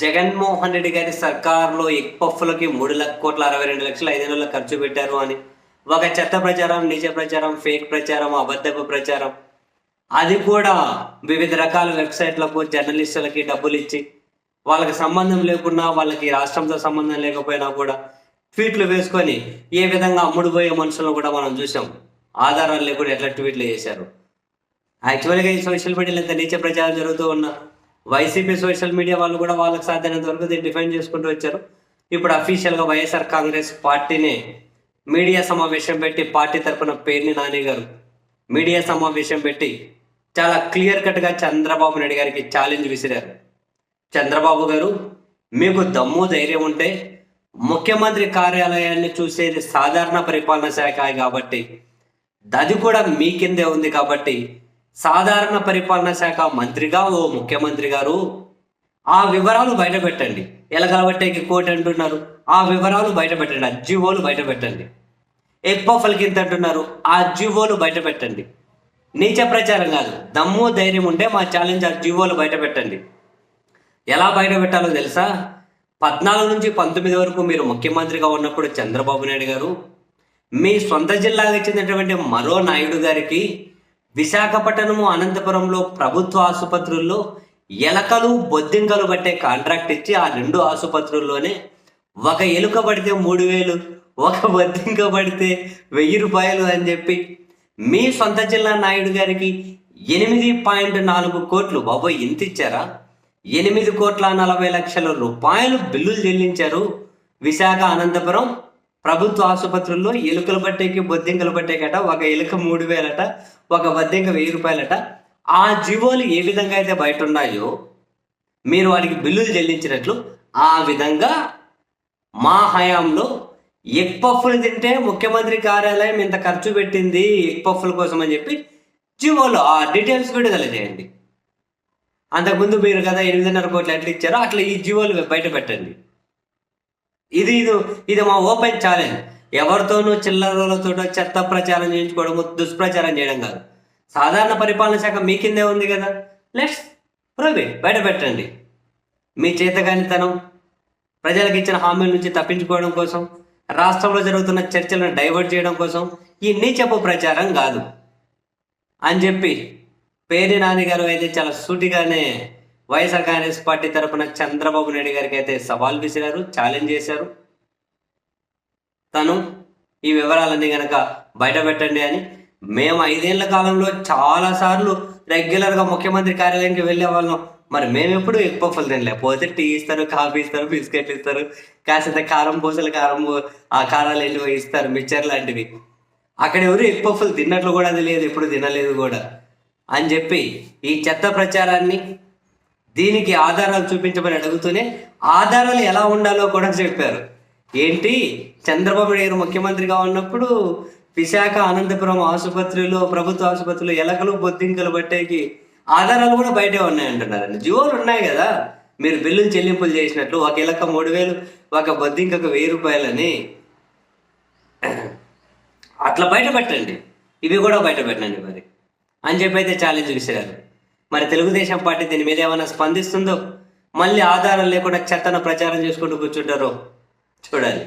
జగన్మోహన్ రెడ్డి గారి సర్కార్లో ఎక్పఫ్లకి మూడు లక్ష కోట్ల అరవై రెండు లక్షల ఐదు వందల ఖర్చు పెట్టారు అని. ఒక చెత్త ప్రచారం నిజ ప్రచారం ఫేక్ ప్రచారం అబద్ధపు ప్రచారం. అది కూడా వివిధ రకాల వెబ్సైట్లకు జర్నలిస్టులకి డబ్బులు ఇచ్చి వాళ్ళకి సంబంధం లేకున్నా వాళ్ళకి రాష్ట్రంతో సంబంధం లేకపోయినా కూడా ట్వీట్లు వేసుకొని ఏ విధంగా అమ్ముడుపోయే మనుషులను కూడా మనం చూసాం. ఆధారాలు లేకుండా ఎట్లా ట్వీట్లు చేశారు. యాక్చువల్గా ఈ సోషల్ మీడియాలో ఇంత నీచ ప్రచారం జరుగుతూ ఉన్నా వైసీపీ సోషల్ మీడియా వాళ్ళు కూడా వాళ్ళకి సాధ్యమైనంత వరకు దీన్ని డిఫైన్ చేసుకుంటూ వచ్చారు. ఇప్పుడు అఫీషియల్గా వైఎస్ఆర్ కాంగ్రెస్ పార్టీని మీడియా సమావేశం పెట్టి పార్టీ తరఫున పేర్ని నాని గారు మీడియా సమావేశం పెట్టి చాలా క్లియర్ కట్గా చంద్రబాబు నాయుడు గారికి ఛాలెంజ్ విసిరారు. చంద్రబాబు గారు మీకు దమ్ము ధైర్యం ఉంటే ముఖ్యమంత్రి కార్యాలయాన్ని చూసేది సాధారణ పరిపాలన శాఖ కాబట్టి అది కూడా మీ కిందే ఉంది కాబట్టి సాధారణ పరిపాలన శాఖ మంత్రిగా ఓ ముఖ్యమంత్రి గారు ఆ వివరాలు బయట పెట్టండి. కాబట్టి కోటి అంటున్నారు. ఆ వివరాలు బయట పెట్టండి. ఆ జీవోలు బయట పెట్టండి. ఎక్కువ ఫలికింత అంటున్నారు. ఆ జీవోలు బయట పెట్టండి. నీచ ప్రచారం కాదు. దమ్ము ధైర్యం ఉంటే మా ఛాలెంజ్ ఆ జీవోలు బయట పెట్టండి. ఎలా బయట పెట్టాలో తెలుసా? పద్నాలుగు నుంచి పంతొమ్మిది వరకు మీరు ముఖ్యమంత్రిగా ఉన్నప్పుడు చంద్రబాబు నాయుడు గారు మీ సొంత జిల్లాకి చెందినటువంటి మరో నాయుడు గారికి విశాఖపట్నము అనంతపురంలో ప్రభుత్వ ఆసుపత్రుల్లో ఎలకలు బొద్దింకలు పట్టే కాంట్రాక్ట్ ఇచ్చి ఆ రెండు ఆసుపత్రుల్లోనే ఒక ఎలుక పడితే మూడు వేలు ఒక బొద్దింక పడితే వెయ్యి రూపాయలు అని చెప్పి మీ సొంత జిల్లా నాయుడు గారికి ఎనిమిది పాయింట్ నాలుగు కోట్లు బాబోయ్ ఇంత ఇచ్చారా? ఎనిమిది కోట్ల నలభై లక్షల రూపాయలు బిల్లులు చెల్లించారు విశాఖ అనంతపురం ప్రభుత్వ ఆసుపత్రుల్లో ఎలుకలు పట్టేకి బొద్దింకలు పట్టేకట ఒక ఎలుక మూడు వేలట ఒక వద్దెంక వెయ్యి రూపాయలట. ఆ జీవోలు ఏ విధంగా అయితే బయట ఉన్నాయో మీరు వాటికి బిల్లులు చెల్లించినట్లు ఆ విధంగా మా హయాంలో ఎగ్ పఫ్ఫులు తింటే ముఖ్యమంత్రి కార్యాలయం ఇంత ఖర్చు పెట్టింది ఎగ్ పఫ్ఫుల కోసం అని చెప్పి జీవోలో ఆ డీటెయిల్స్ విడుదల చేయండి అంతకుముందు మీరు కదా ఎనిమిదిన్నర కోట్లు ఎట్లా ఇచ్చారో అట్లా ఈ జీవోలు బయట పెట్టండి. ఇది ఇది ఇది మా ఓపెన్ ఛాలెంజ్. ఎవరితోనూ చిల్లరలతో చెత్త ప్రచారం చేయించుకోవడము దుష్ప్రచారం చేయడం కాదు. సాధారణ పరిపాలన శాఖ మీ కిందే ఉంది కదా? లెట్స్ ప్రొవే బయట పెట్టండి. మీ చేతగానితనం ప్రజలకు ఇచ్చిన హామీల నుంచి తప్పించుకోవడం కోసం రాష్ట్రంలో జరుగుతున్న చర్చలను డైవర్ట్ చేయడం కోసం ఈ నీచపు ప్రచారం కాదు. అని చెప్పి పేరి నాని గారు అయితే చాలా సూటిగానే వైఎస్ఆర్ కాంగ్రెస్ పార్టీ తరపున చంద్రబాబు నాయుడు గారికి అయితే సవాల్ విసిరారు ఛాలెంజ్ చేశారు. తను ఈ వివరాలన్నీ గనక బయట పెట్టండి అని మేము ఐదేళ్ళ కాలంలో చాలా సార్లు రెగ్యులర్గా ముఖ్యమంత్రి కార్యాలయానికి వెళ్ళే వాళ్ళం. మరి మేము ఎప్పుడు ఎక్కువ పఫ్ఫులు తినలే పోతే టీ ఇస్తారు కాఫీ ఇస్తారు బిస్కెట్లు ఇస్తారు కాసేంత కారం పూసలు కారం ఆ కారాలు వెళ్ళి ఇస్తారు మిక్చర్ లాంటివి. అక్కడ ఎవరు ఎక్కువ తిన్నట్లు కూడా తెలియదు ఎప్పుడు తినలేదు కూడా. అని చెప్పి ఈ చెత్త ప్రచారాన్ని దీనికి ఆధారాలు చూపించమని అడుగుతూనే ఆధారాలు ఎలా ఉండాలో కూడా చెప్పారు. ఏంటి? చంద్రబాబు నాయుడు ముఖ్యమంత్రిగా ఉన్నప్పుడు విశాఖ అనంతపురం ఆసుపత్రిలో ప్రభుత్వ ఆసుపత్రిలో ఎలకలు బొద్దింకలు పట్టేకి ఆధారాలు కూడా బయటే ఉన్నాయంటున్నారండి. జీవోలు ఉన్నాయి కదా. మీరు బిల్లులు చెల్లింపులు చేసినట్లు ఒక ఎలక మూడు వేలు ఒక బొద్దింకకు వెయ్యి రూపాయలని అట్లా బయట పెట్టండి. ఇవి కూడా బయట పెట్టండి మరి. అని చెప్పి అయితే ఛాలెంజ్ విసిరారు మరి తెలుగుదేశం పార్టీ దీని మీద ఏమైనా స్పందిస్తుందో? మళ్ళీ ఆధారం లేకుండా చెత్తన ప్రచారం చేసుకుంటూ కూర్చుంటారో. చూడాలి